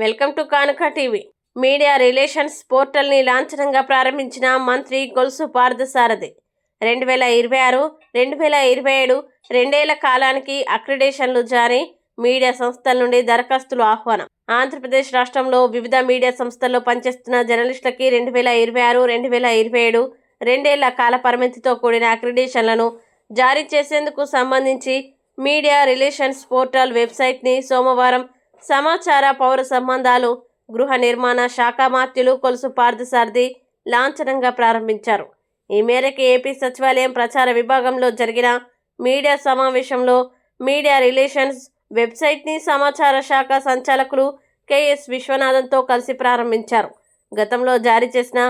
Welcome to Kanuka TV. Media relations పోర్టల్ని లాంఛనంగా ప్రారంభించిన మంత్రి గొలుసు పార్థసారథి. రెండు వేల ఇరవై ఆరు రెండు వేల ఇరవై ఏడు రెండేళ్ళ కాలానికి అక్రిడేషన్లు జారీ మీడియా సంస్థల నుండి దరఖాస్తులు ఆహ్వానం. ఆంధ్రప్రదేశ్ రాష్ట్రంలో వివిధ మీడియా సంస్థల్లో పనిచేస్తున్న జర్నలిస్టులకి రెండు వేల ఇరవై ఆరు రెండు వేల ఇరవై ఏడు రెండేళ్ళ కాల పరిమితితో కూడిన అక్రిడేషన్లను జారీ చేసేందుకు సంబంధించి మీడియా రిలేషన్స్ పోర్టల్ వెబ్సైట్ని సోమవారం సమాచార పౌర సంబంధాలు గృహ నిర్మాణ శాఖ మాత్యులు కొలుసు పార్థసారథి లాంఛనంగా ప్రారంభించారు. ఈ మేరకు ఏపీ సచివాలయం ప్రచార విభాగంలో జరిగిన మీడియా సమావేశంలో మీడియా రిలేషన్స్ వెబ్సైట్ని సమాచార శాఖ సంచాలకులు కెఎస్ విశ్వనాథన్తో కలిసి ప్రారంభించారు. గతంలో జారీ చేసిన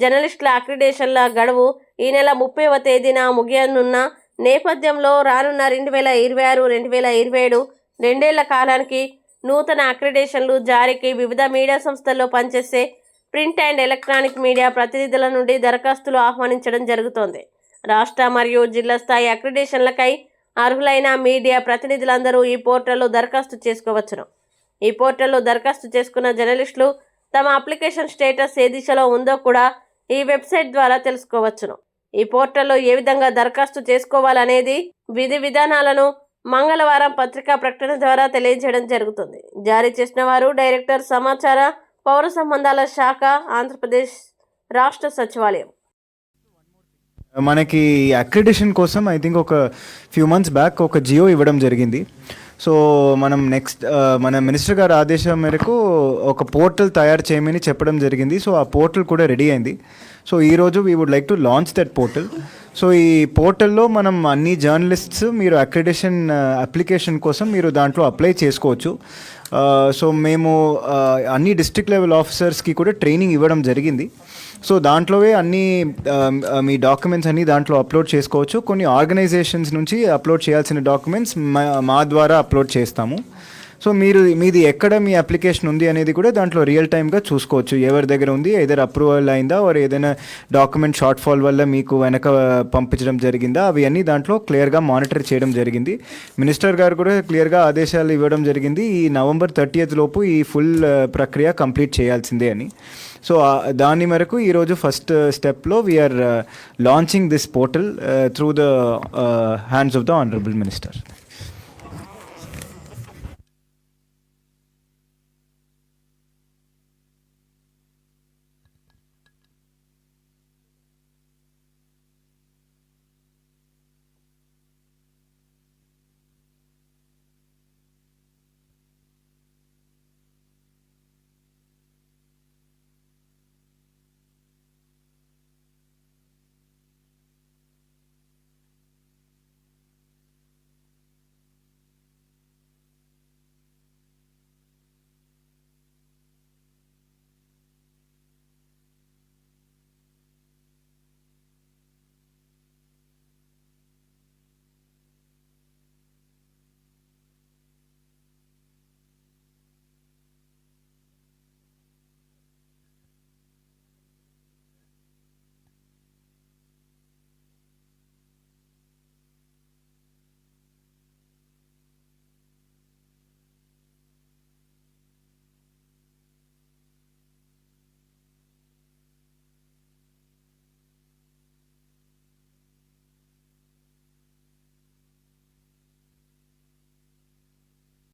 జర్నలిస్టుల అక్రిడేషన్ల గడువు ఈ నెల ముప్పైవ తేదీన ముగియనున్న నేపథ్యంలో రానున్న రెండు వేల ఇరవై ఆరు రెండు వేల ఇరవై ఏడు రెండేళ్ళ కాలానికి నూతన అక్రిడేషన్లు జారీకి వివిధ మీడియా సంస్థల్లో పనిచేసే ప్రింట్ అండ్ ఎలక్ట్రానిక్ మీడియా ప్రతినిధుల నుండి దరఖాస్తులు ఆహ్వానించడం జరుగుతోంది. రాష్ట్ర మరియు జిల్లా స్థాయి అక్రిడేషన్లకై అర్హులైన మీడియా ప్రతినిధులందరూ ఈ పోర్టల్లో దరఖాస్తు చేసుకోవచ్చును. ఈ పోర్టల్లో దరఖాస్తు చేసుకున్న జర్నలిస్టులు తమ అప్లికేషన్ స్టేటస్ ఏ దిశలో ఉందో కూడా ఈ వెబ్సైట్ ద్వారా తెలుసుకోవచ్చును. ఈ పోర్టల్లో ఏ విధంగా దరఖాస్తు చేసుకోవాలనేది విధి విధానాలను మంగళవారం పత్రికా ప్రకటన ద్వారా తెలియజేయడం జరుగుతుంది. జారీ చేసిన వారు డైరెక్టర్ సమాచార పౌర సంబంధాల శాఖ ఆంధ్రప్రదేశ్ రాష్ట్ర సచివాలయం. మనకి అక్రిడిషన్ కోసం ఐ థింక్ ఒక ఫ్యూ మంత్స్ బ్యాక్ ఒక జియో ఇవ్వడం జరిగింది. సో మనం నెక్స్ట్ మన మినిస్టర్ గారి ఆదేశం మేరకు ఒక పోర్టల్ తయారు చేయమని చెప్పడం జరిగింది. సో ఆ పోర్టల్ కూడా రెడీ అయింది. సో ఈరోజు we would like to launch that portal so ఈ పోర్టల్లో మనం అన్ని జర్నలిస్ట్స్ మీరు అక్రిడేషన్ అప్లికేషన్ కోసం మీరు దాంట్లో అప్లై చేసుకోవచ్చు. సో మేము అన్ని డిస్ట్రిక్ట్ లెవెల్ ఆఫీసర్స్కి కూడా ట్రైనింగ్ ఇవ్వడం జరిగింది. సో దాంట్లోవే అన్ని మీ డాక్యుమెంట్స్ అన్ని దాంట్లో అప్లోడ్ చేసుకోవచ్చు. కొన్ని ఆర్గనైజేషన్స్ నుంచి అప్లోడ్ చేయాల్సిన డాక్యుమెంట్స్ మా మా ద్వారా అప్లోడ్ చేస్తాము. సో మీరు మీది ఎక్కడ మీ అప్లికేషన్ ఉంది అనేది కూడా దాంట్లో రియల్ టైమ్గా చూసుకోవచ్చు. ఎవరి దగ్గర ఉంది ఏదైనా అప్రూవల్ అయిందా ఆర్ ఏదైనా డాక్యుమెంట్ షార్ట్ ఫాల్ వల్ల మీకు వెనక పంపించడం జరిగిందా అవి అన్నీ దాంట్లో క్లియర్గా మానిటర్ చేయడం జరిగింది. మినిస్టర్ గారు కూడా క్లియర్గా ఆదేశాలు ఇవ్వడం జరిగింది. ఈ నవంబర్ థర్టీయత్ లోపు ఈ ఫుల్ uh, ప్రక్రియ కంప్లీట్ చేయాల్సిందే అని. సో దాని మేరకు ఈరోజు ఫస్ట్ స్టెప్లో we are launching this portal through the hands of the honourable minister